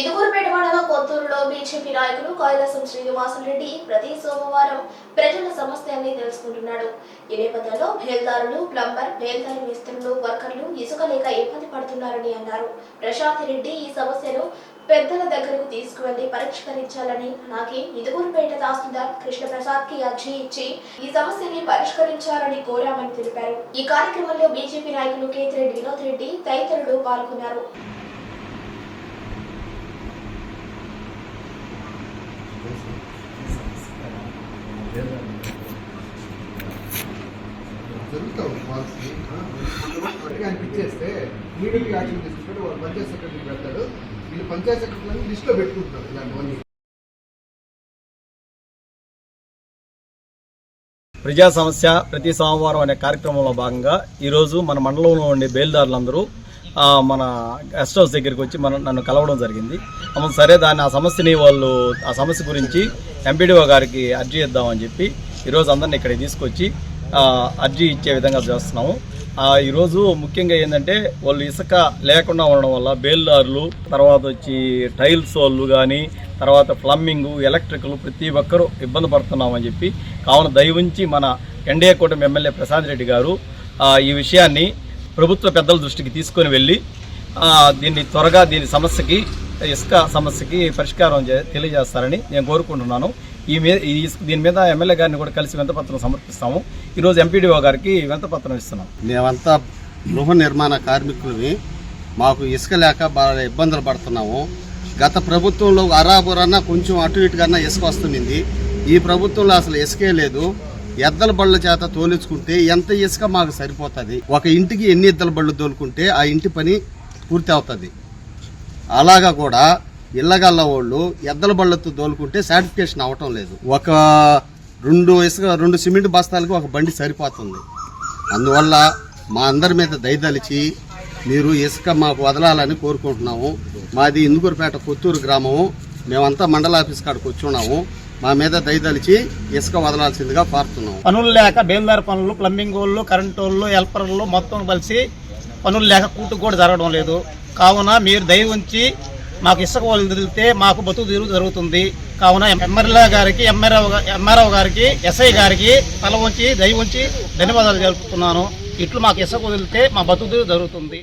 ఇదుగురుపేట మండలం కొత్తూరులో బీజేపీ నాయకులు కైలాసం శ్రీనివాసరెడ్డి ప్రతి సోమవారం ప్రజల సమస్యల్ని తెలుసుకుంటున్నాడు. ఈ నేపథ్యంలో బేల్దారులు ప్లంబర్ బేల్దారి మిస్త్రులు వర్కర్లు ఇసుక లేక ఇబ్బంది పడుతున్నారని అన్నారు. ప్రశాంత్ రెడ్డి ఈ సమస్యను పెద్దల దగ్గరకు తీసుకువెళ్ళి పరిష్కరించాలని అలాగే ఇదుగురుపేట తహసీల్దార్ కృష్ణప్రసాద్కి అర్జీ ఇచ్చి ఈ సమస్యని పరిష్కరించాలని కోరామని తెలిపారు. ఈ కార్యక్రమంలో బీజేపీ నాయకులు కేతిరెడ్డి వినోద్ రెడ్డి తదితరులు పాల్గొన్నారు. జరుగుతావు పాలసీ గట్టిగా అనిపించేస్తే ఇమీడియట్గా యాక్షన్ తీసుకుంటే వాళ్ళు పంచాయత్ సెక్రటరీకి పెడతాడు వీళ్ళు పంచాయత్ సెక్రటరీని లిస్ట్లో పెట్టుకుంటున్నారు ఇలాంటివన్నీ ప్రజా సమస్య ప్రతి సోమవారం అనే కార్యక్రమంలో భాగంగా ఈరోజు మన మండలంలో ఉండే బయలుదారులందరూ మన గెస్ట్ హౌస్ దగ్గరికి వచ్చి మనం నన్ను కలవడం జరిగింది. సరే దాన్ని ఆ సమస్యని వాళ్ళు ఆ సమస్య గురించి ఎంపీడీఓ గారికి అర్జీ ఇద్దామని చెప్పి ఈరోజు అందరిని ఇక్కడికి తీసుకొచ్చి అర్జీ ఇచ్చే విధంగా చేస్తున్నాము. ఈరోజు ముఖ్యంగా ఏంటంటే వాళ్ళు ఇసుక లేకుండా ఉండడం వల్ల బేల్దారులు తర్వాత వచ్చి టైల్స్ వాళ్ళు కానీ తర్వాత ప్లంబింగ్ ఎలక్ట్రికల్ ప్రతి ఒక్కరూ ఇబ్బంది పడుతున్నామని చెప్పి కావున దయవుంచి మన ఎన్డీఏ కూటమి ఎమ్మెల్యే ప్రశాంత్ రెడ్డి గారు ఈ విషయాన్ని ప్రభుత్వ పెద్దల దృష్టికి తీసుకొని వెళ్ళి దీన్ని త్వరగా దీని సమస్యకి ఇసుక సమస్యకి పరిష్కారం చే- తెలియజేస్తారని నేను కోరుకుంటున్నాను. ఈ మీద ఈ ఇసుక- దీని మీద ఎమ్మెల్యే గారిని కూడా కలిసి వింతపత్రం సమర్పిస్తాము. ఈరోజు ఎంపీడీఓ గారికి వింతపత్రం ఇస్తున్నాం. మేమంతా గృహ నిర్మాణ కార్మికులని మాకు ఇసుక లేక బాగా ఇబ్బందులు పడుతున్నాము. గత ప్రభుత్వంలో అరాబురన్నా కొంచెం అటు ఇటుకన్నా ఇసుక వస్తుంది ఈ ప్రభుత్వంలో అసలు ఇసుకే లేదు. ఎద్దల బళ్ళ చేత తోలించుకుంటే ఎంత ఇసుక మాకు సరిపోతుంది? ఒక ఇంటికి ఎన్ని ఎద్దల బళ్ళు తోలుకుంటే ఆ ఇంటి పని పూర్తి అవుతుంది. అలాగా కూడా ఇళ్ళగల్ల వాళ్ళు ఎద్దల బళ్ళతో తోలుకుంటే సాటిస్ఫికేషన్ అవటం లేదు. ఒక రెండు ఇసుక రెండు సిమెంట్ బస్తాలకు ఒక బండి సరిపోతుంది. అందువల్ల మా అందరి మీద దయదలిచి మీరు ఇసుక మాకు వదలాలని కోరుకుంటున్నాము. మాది ఇందుకూరుపేట కొత్తూరు గ్రామము. మేమంతా మండల ఆఫీస్ కాడికి వచ్చి ఉన్నాము. మా మీద దయదలిచి ఇసుక వదలాల్సిందిగా పారుతున్నాం పనులు లేక బేల్దారి పనులు ప్లంబింగ్ వాళ్ళు కరెంట్ వాళ్ళు హెల్పర్లు మొత్తం కలిసి పనులు లేక కూటు కూడా జరగడం లేదు. కావున మీరు దయ ఉంచి మాకు ఇసుక వదిలితే మాకు బతుకు తీరు జరుగుతుంది. కావున ఎమ్మెల్యే గారికి ఎంఆర్ఓ ఎంఆర్ఓ గారికి ఎస్ఐ గారికి తల ఉంచి దయ ఉంచి ధన్యవాదాలు జరుపుతున్నాను ఇట్లు మాకు ఇసుక వదిలితే మా బతుకు తీరు జరుగుతుంది.